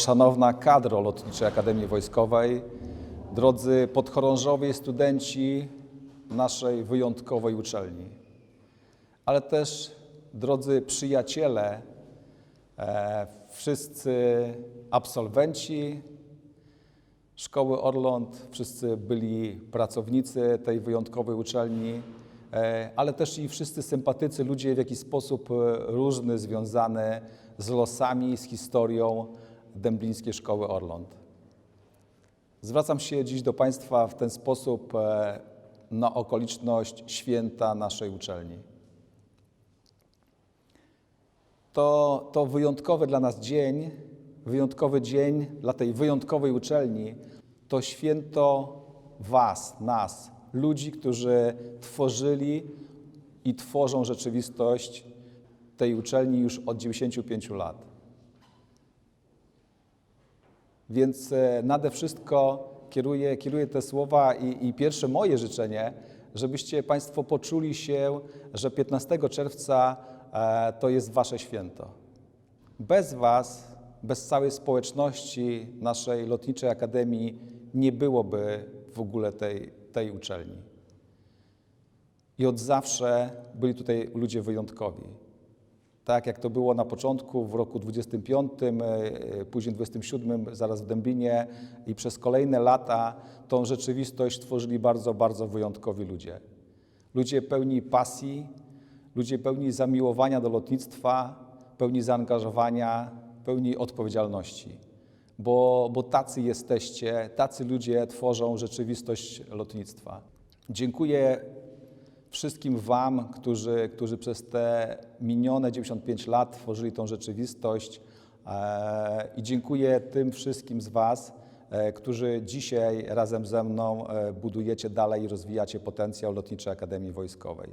Szanowna kadro Lotniczej Akademii Wojskowej, drodzy podchorążowie i studenci naszej wyjątkowej uczelni, ale też drodzy przyjaciele, e, wszyscy absolwenci Szkoły Orląt, wszyscy byli pracownicy tej wyjątkowej uczelni, e, ale też i wszyscy sympatycy, ludzie w jakiś sposób e, różny związany z losami, z historią Dęblińskiej Szkoły Orląt. Zwracam się dziś do Państwa w ten sposób e, na okoliczność święta naszej uczelni. To, to wyjątkowy dla nas dzień, wyjątkowy dzień dla tej wyjątkowej uczelni, to święto Was, nas, ludzi, którzy tworzyli i tworzą rzeczywistość tej uczelni już od 95 lat. Więc e, nade wszystko kieruję, kieruję te słowa i, i pierwsze moje życzenie, żebyście Państwo poczuli się, że 15 czerwca e, to jest Wasze święto. Bez Was, bez całej społeczności naszej Lotniczej Akademii nie byłoby w ogóle tej, tej uczelni. I od zawsze byli tutaj ludzie wyjątkowi. Tak jak to było na początku, w roku 25, e, później 27, zaraz w Dębinie i przez kolejne lata tą rzeczywistość tworzyli bardzo, bardzo wyjątkowi ludzie. Ludzie pełni pasji, ludzie pełni zamiłowania do lotnictwa, pełni zaangażowania, pełni odpowiedzialności. Bo, bo tacy jesteście, tacy ludzie tworzą rzeczywistość lotnictwa. Dziękuję wszystkim Wam, którzy, którzy przez te minione 95 lat tworzyli tą rzeczywistość. E, I dziękuję tym wszystkim z Was, e, którzy dzisiaj razem ze mną e, budujecie dalej i rozwijacie potencjał Lotniczej Akademii Wojskowej.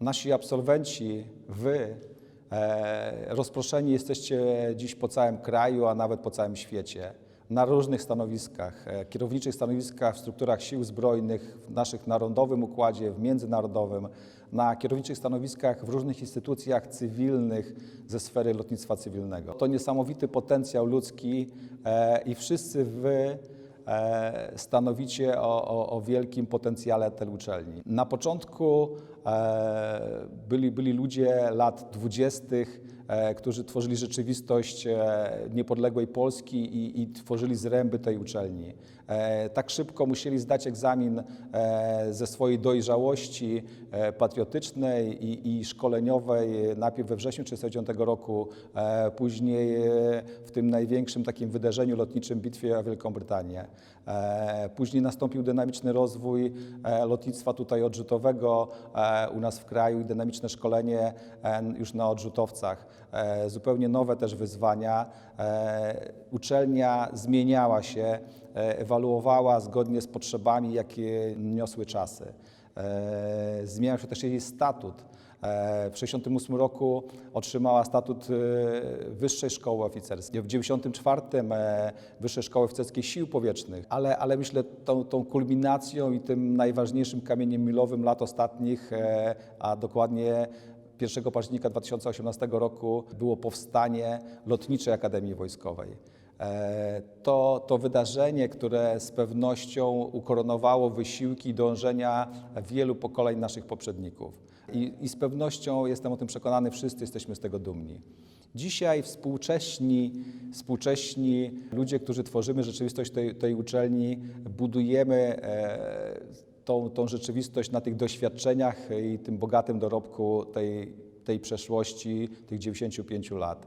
Nasi absolwenci, Wy, rozproszeni jesteście dziś po całym kraju, a nawet po całym świecie na różnych stanowiskach, e, kierowniczych stanowiskach w strukturach sił zbrojnych, w naszych narodowym układzie, w międzynarodowym, na kierowniczych stanowiskach w różnych instytucjach cywilnych ze sfery lotnictwa cywilnego. To niesamowity potencjał ludzki e, i wszyscy wy e, stanowicie o, o, o wielkim potencjale tej uczelni. Na początku byli, byli ludzie lat dwudziestych, e, którzy tworzyli rzeczywistość e, niepodległej Polski i, i tworzyli zręby tej uczelni. E, Tak szybko musieli zdać egzamin e, ze swojej dojrzałości e, patriotycznej i, i szkoleniowej, najpierw we wrześniu 1939 roku, e, później e, w tym największym takim wydarzeniu lotniczym bitwie o Wielką Brytanię. E, Później nastąpił dynamiczny rozwój e, lotnictwa tutaj odrzutowego e, u nas w kraju i dynamiczne szkolenie e, już na odrzutowcach. E, Zupełnie nowe też wyzwania. E, Uczelnia zmieniała się, ewaluowała zgodnie z potrzebami, jakie niosły czasy. Zmieniał się też jej statut. E, W 1968 roku otrzymała statut e, Wyższej Szkoły Oficerskiej. W 1994 e, Wyższej Szkoły Oficerskiej Sił Powietrznych. Ale, ale myślę, tą, tą kulminacją i tym najważniejszym kamieniem milowym lat ostatnich, a dokładnie 1 października 2018 roku było powstanie Lotniczej Akademii Wojskowej. E, To, to wydarzenie, które z pewnością ukoronowało wysiłki i dążenia wielu pokoleń naszych poprzedników. I, I z pewnością, jestem o tym przekonany, wszyscy jesteśmy z tego dumni. Dzisiaj współcześni, współcześni ludzie, którzy tworzymy rzeczywistość tej, tej uczelni, budujemy e, tą, tą rzeczywistość na tych doświadczeniach i tym bogatym dorobku tej, tej przeszłości, tych 95 lat.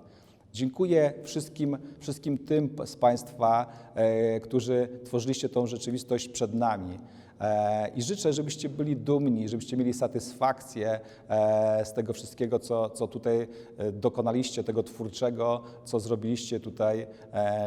Dziękuję wszystkim, wszystkim tym z Państwa, e, którzy tworzyliście tą rzeczywistość przed nami. E, I życzę, żebyście byli dumni, żebyście mieli satysfakcję e, z tego wszystkiego, co, co tutaj dokonaliście, tego twórczego, co zrobiliście tutaj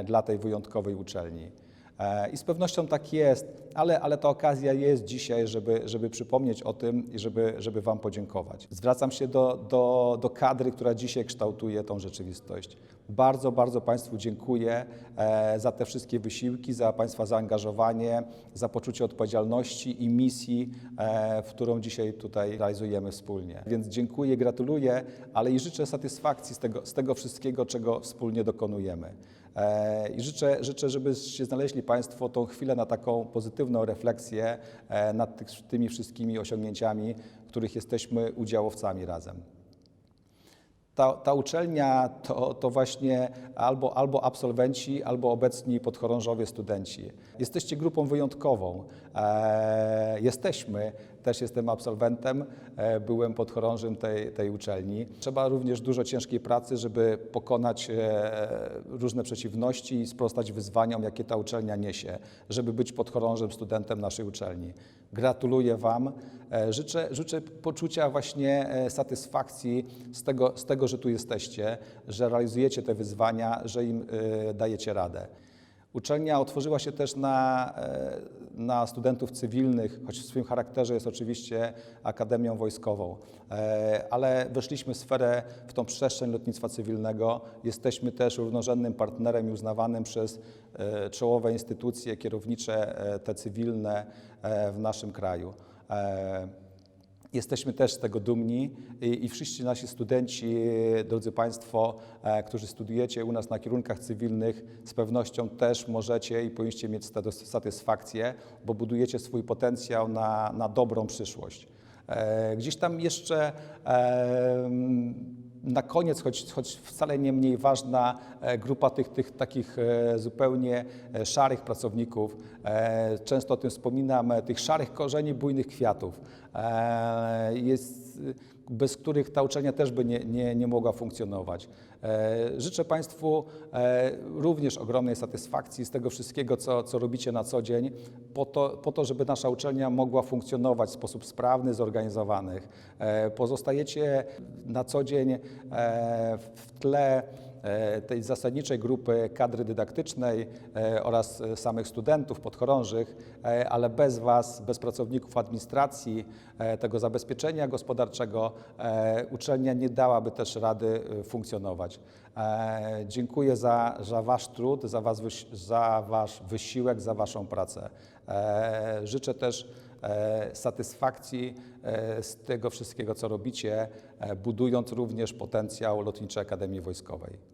dla tej wyjątkowej uczelni. E, I z pewnością tak jest, ale, ale ta okazja jest dzisiaj, żeby, żeby przypomnieć o tym i żeby, żeby Wam podziękować. Zwracam się do, do, do kadry, która dzisiaj kształtuje tą rzeczywistość. Bardzo, bardzo Państwu dziękuję e, za te wszystkie wysiłki, za Państwa zaangażowanie, za poczucie odpowiedzialności i misji, e, w którą dzisiaj tutaj realizujemy wspólnie. Więc dziękuję, gratuluję, ale i życzę satysfakcji z tego, z tego wszystkiego, czego wspólnie dokonujemy. E, I życzę, życzę, żebyście znaleźli Państwo tą chwilę na taką pozytywną refleksję e, nad tymi wszystkimi osiągnięciami, których jesteśmy udziałowcami razem. Ta, ta uczelnia to, to właśnie albo, albo absolwenci, albo obecni podchorążowie studenci. Jesteście grupą wyjątkową. E, jesteśmy, też jestem absolwentem, e, byłem podchorążym tej, tej uczelni. Trzeba również dużo ciężkiej pracy, żeby pokonać e, różne przeciwności i sprostać wyzwaniom, jakie ta uczelnia niesie, żeby być podchorążym studentem naszej uczelni. Gratuluję Wam. E, Życzę, życzę poczucia właśnie e, satysfakcji z tego, z tego, że tu jesteście, że realizujecie te wyzwania, że im e, dajecie radę. Uczelnia otworzyła się też na, na studentów cywilnych, choć w swoim charakterze jest oczywiście Akademią Wojskową, ale weszliśmy w sferę, w tą przestrzeń lotnictwa cywilnego. Jesteśmy też równorzędnym partnerem i uznawanym przez czołowe instytucje kierownicze, te cywilne w naszym kraju. E, Jesteśmy też z tego dumni i, i wszyscy nasi studenci, drodzy Państwo, e, którzy studiujecie u nas na kierunkach cywilnych, z pewnością też możecie i powinniście mieć satysfakcję, bo budujecie swój potencjał na, na dobrą przyszłość. E, Gdzieś tam jeszcze na koniec, choć, choć wcale nie mniej ważna, e, grupa tych, tych takich e, zupełnie e, szarych pracowników, często o tym wspominam, tych szarych korzeni bujnych kwiatów, jest, bez których ta uczelnia też by nie, nie, nie mogła funkcjonować. E, Życzę Państwu e, również ogromnej satysfakcji z tego wszystkiego, co, co robicie na co dzień, po to, po to, żeby nasza uczelnia mogła funkcjonować w sposób sprawny, zorganizowany. E, Pozostajecie na co dzień w tle tej zasadniczej grupy kadry dydaktycznej e, oraz e, samych studentów podchorążych, e, ale bez Was, bez pracowników administracji, e, tego zabezpieczenia gospodarczego, e, uczelnia nie dałaby też rady e, funkcjonować. E, Dziękuję za, za Wasz trud, za, was, za Wasz wysiłek, za Waszą pracę. E, Życzę też e, satysfakcji e, z tego wszystkiego, co robicie, e, budując również potencjał Lotniczej Akademii Wojskowej.